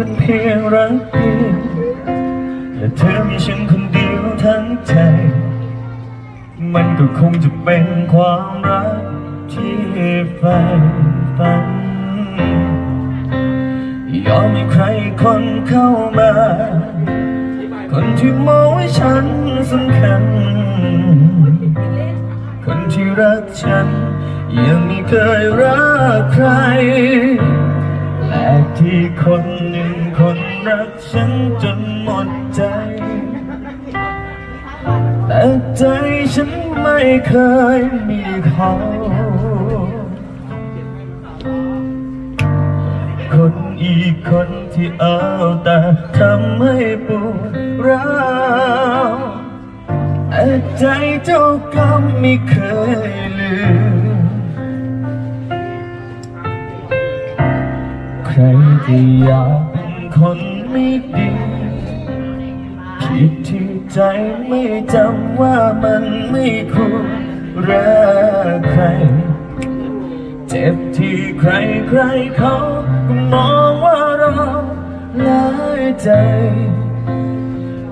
เป็นเพียงรักเดียวและเธอมีฉันคนเดียวทั้งใจ มันก็คงจะเป็นความรักที่ใฝ่ฝันยอมให้ใครคนเข้ามา คนที่มองว่าฉันสำคัญ คนที่รักฉันยังไม่เคยรักใคร และที่คนหนึ่งคนรักฉันจนหมดใจ แต่ใจฉันไม่เคยมีเขาคนอีกคนที่เอาแต่ทำให้ปวดร้าวแต่ใจเจ้ากรรมไม่เค ที่อยากเป็นคนไม่ดีผิดที่ใจไม่จำว่ามันไม่ควรรักใคร เจ็บที่ใครใครเขาก็มองว่าเราหลายใจ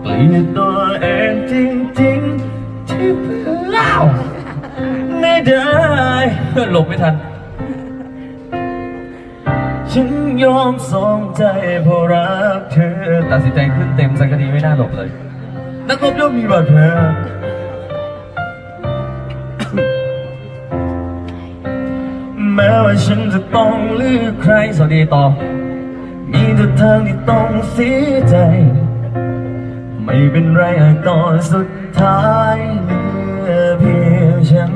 เกลียดตัวเองจริงๆที่เพื่อเล่าไม่ได้หลบไม่ทันฉัน ยอมสองใจเพราะรักเธอตัดสินใจขึ้นเต็มสักคดีไม่น่าหลบเลย นักรบย่อมมีบาดแผลแม้ว่าฉันจะต้องเลือกใครสวัสดีต่อ มีแต่ทางที่ต้องเสียใจ ไม่เป็นไรหากตอนสุดท้ายเหลือเพียงฉัน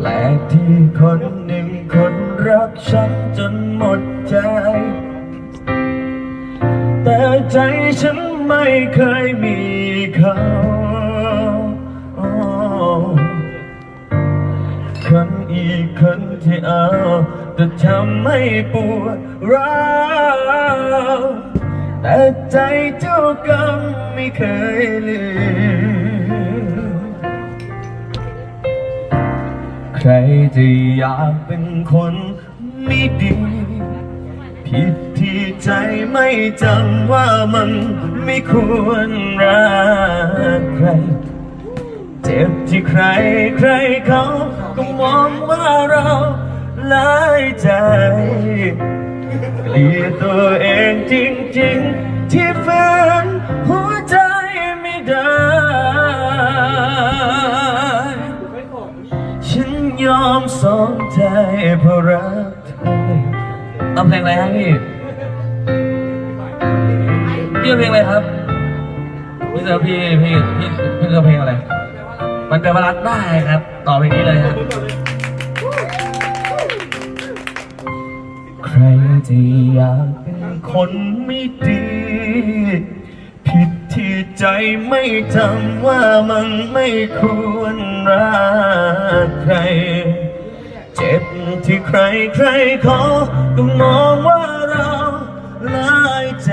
และที่คนหนึ่งคน รักฉันจนหมดใจ แต่ใจฉันไม่เคยมีเขาคนอีกคนที่เอาแต่ทำให้ปวดร้าวแต่ใจเจ้ากรรมไม่เคยลืม ใครจะอยากเป็นคนไม่ดี ผิดที่ใจไม่จำว่ามันไม่ควรรักใคร เจ็บที่ใครใครเขาก็มองว่าเราหลายใจเกลียดตัวเองจริง ๆ ที่ฝืนหั ฉันยอมสองใจเพราะรักเธอเอาเพลงอะไรฮะพี่พี่เอาเพลงอะไรครับพี่เจอพี่พี่พี่พี่เจอเพลงอะไร มันเป็นวารักได้ครับ ต่อเพลงนี้เลยครับใครที่อยากเป็นคนไม่ดี ใจไม่จำว่ามันไม่ควรรักใคร เจ็บที่ใครใครเขาก็มองว่าเราลายใจ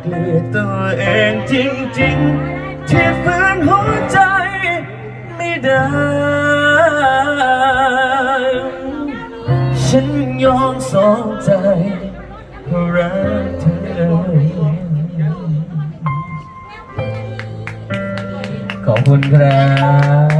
เกลียดตัวเองจริงๆที่ฝืนหัวใจไม่ได้ฉันยอมสองใจเพราะรักเธอ คุณครับ